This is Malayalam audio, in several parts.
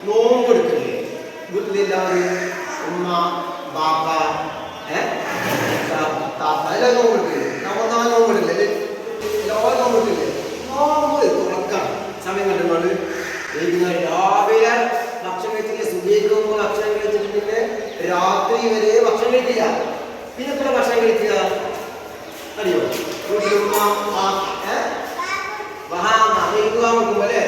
നോമ്പെടുക്കുന്നത് വീട്ടിലെല്ലാവരും ഉമ്മ ബാപ്പ താത്ത എല്ലാം നോമ്പെടുക്കില്ലേ? നമ്മൾ നോമ്പെടുക്കില്ലേ? എല്ലാവരും നോമ്പെടുക്കില്ലേ? നോമ്പ് തുറക്കാണ് സമയം കണ്ടുകൊണ്ട് വൈകുന്നേരം രാവിലെ ഭക്ഷണം കഴിച്ചിട്ട് സുഖിയൊക്കെ പോകുമ്പോൾ രാത്രി വരെ ഭക്ഷണം കഴിക്കില്ല. പിന്നെ എത്ര ഭക്ഷണം കഴിക്കുക? അറിയോ? വീട്ടിലുമ്മ വഹാ നോക്കുമ്പോൾ അല്ലേ?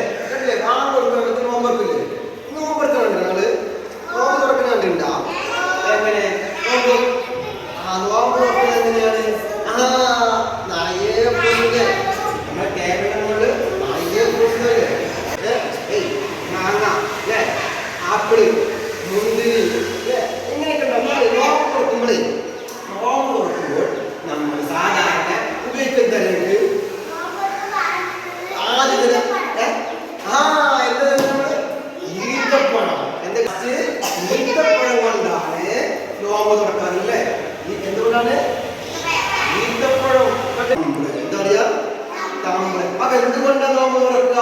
എന്തുകൊണ്ടാണ് നോമ്പ് തുറക്കുക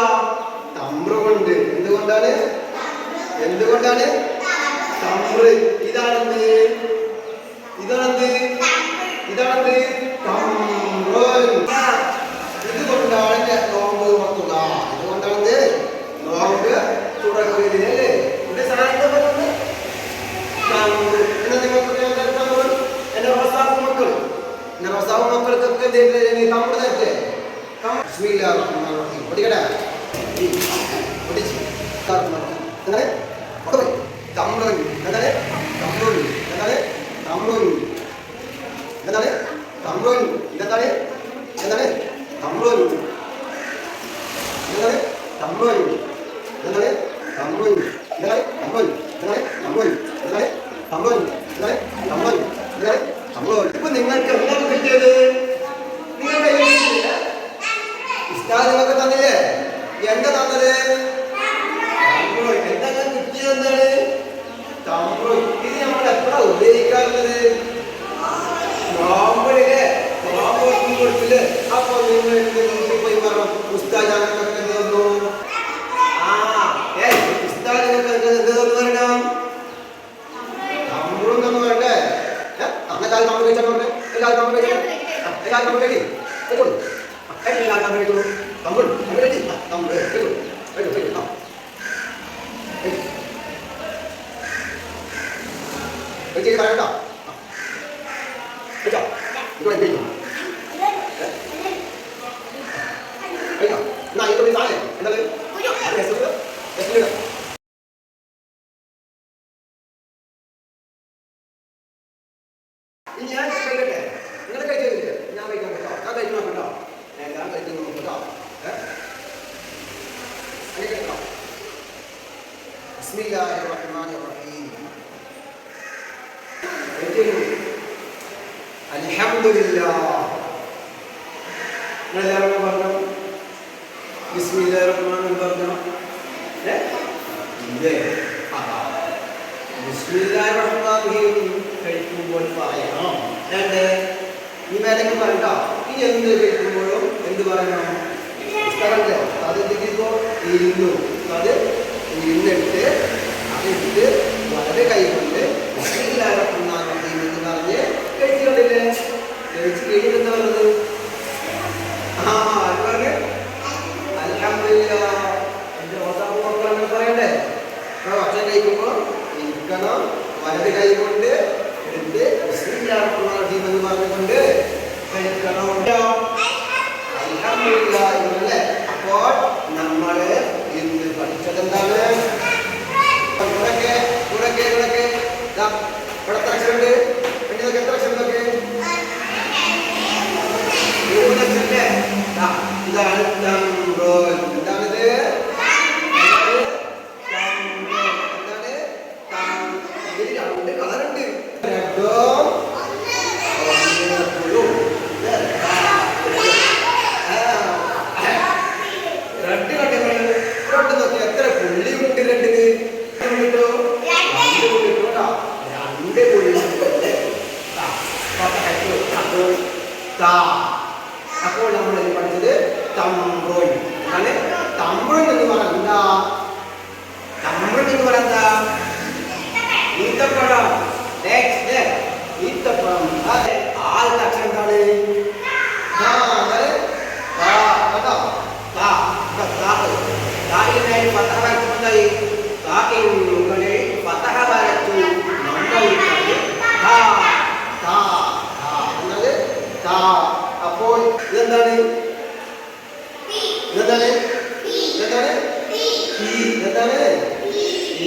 തമ്പ്ര കൊണ്ട് എന്തുകൊണ്ടാണ് എന്തുകൊണ്ടാണ് തമ്പ്ര ഇതാണെന്ത് ഇതാണെന്ത് ഇതാണെന്ത് തമ്പ്രൻ ഇതുകൊണ്ടാണ് ಗಾರು ಹುಡುಗಡ ಹೊಡಿಸಿ ಗಾರು ಅಂದರೆ ಕೊಡಬೇಕು ತಮ್ರೋಣಿ ಅಂದರೆ ತಮ್ರೋಣಿ ಅಂದರೆ ತಮ್ರೋಣಿ ಎಂದರೆ ತಮ್ರೋಣಿ ಎಂದರೆ ಎಂದರೆ ತಮ್ರೋಣಿ ಎಂದರೆ ತಮ್ರೋಣಿ എന്താ തന്നത്. എന്താ കിട്ടിയത് എന്താണ് തമ്പ്രൻ. ഇത് നമ്മൾ എത്ര ഉപയോഗിക്കാറുള്ളത്? നോമ്പലിലെ നോമ്പ് വെക്കും കൊടുത്തില്ലേ? നിങ്ങൾ എന്റെ വീട്ടിൽ പോയി പറഞ്ഞു ആ ഏ ഉസ്താദ് ഞങ്ങൾക്ക് എന്ത് തന്നു പറയണം. തമ്പ്രും തന്നു വേണ്ടേ ഏ? അന്ന് കഴിച്ചാൽ പറഞ്ഞേ എല്ലാവരും തമ്മിൽ കഴിക്കും. എല്ലാവരും കഴിക്കോളൂ Tamil Tamil Tamil Tamil Tamil Bây giờ ta đã Bây giờ cái gì അൽഹംദുലില്ലാ. നിങ്ങളെല്ലാവരും പറഞ്ഞു? ബിസ്മില്ലാഹിർ റഹ്മാനിർ പറഞ്ഞു? ഇല്ലേ? അതാ ബിസ്മില്ലാഹിർ റഹ്മാനിർ റഹീം കഴിക്കുമ്പോൾ പറയണം. രണ്ട് ഈ മേലേക്ക് പറയണ്ട ഇനി എന്ത് കഴിക്കുമ്പോഴും എന്ത് പറയണം? സ്ഥലത്തെ അത് എന്തെങ്കിലോ ഇരുന്നു. അത് അതിട്ട് വളരെ കൈ ഇവിടെ എത്ര അക്ഷരമുണ്ട്? എത്ര അക്ഷരം ഇതൊക്കെ മൂന്ന് അക്ഷരല്ലേ ഇതാണ് എന്താണിത് എന്താണ് ഇതിൽ രണ്ട് കളറുണ്ട് അപ്പോൾ നമ്മൾ ഇനി പഠിച്ചത് തമ്പ്രോൻ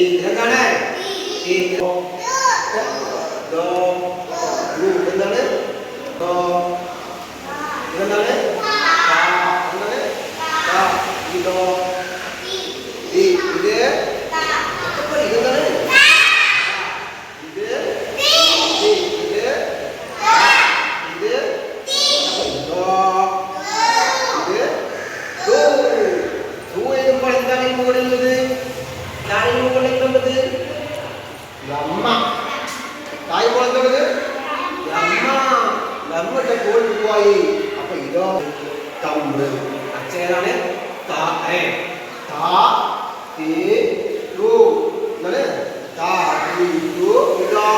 いいんだからいいんだ തീ രു എന്താണ് താ തീ രു ഇതോ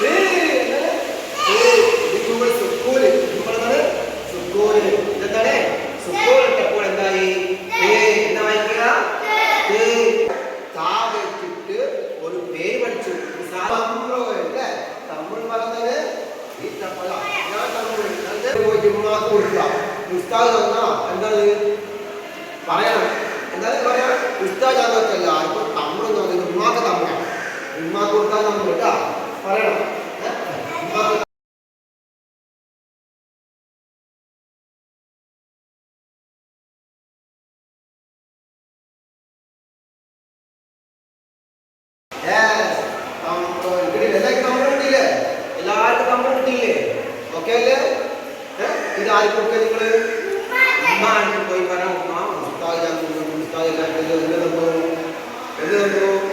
തീ എന്താണ്? തീ. ഇത് നമ്മൾ സുക്കൂല് നമ്മളെന്താണ് സുക്കൂല് ഇതെന്താണ് സുക്കൂൽ ഇട്ടപ്പോൾ എന്തായി തേ എന്താ വായിക്കുക തേ താ വെച്ചിട്ട് ഒരു പേര് പഠിച്ചു തമിഴല്ലേ തമിഴ് പറഞ്ഞത് ഈ തപ്പള ഞാൻ തമിഴ് അത് പോയിട്ട് ഉമ്മാക്ക് കൊടുക്കുക ഉസ്താദ് തന്നാ എന്താണ് പറയണം എന്താണ് പറയാ ഉസ്താദ് എല്ലാവർക്കും ആർക്കും തമിഴ് തോന്നുന്നു ഉമ്മാക്ക് തമിഴാണ് ഉമ്മാക്ക് കൊടുത്താൽ നമ്മൾ കേട്ടാ പറയണം? ഉമ്മാക്ക് Yes. അല്ലേ കിട്ടിയില്ലേ? എല്ലാവർക്കും നിങ്ങൾ കിട്ടിയില്ലേ? എഴുതുന്നു എഴുതുന്നു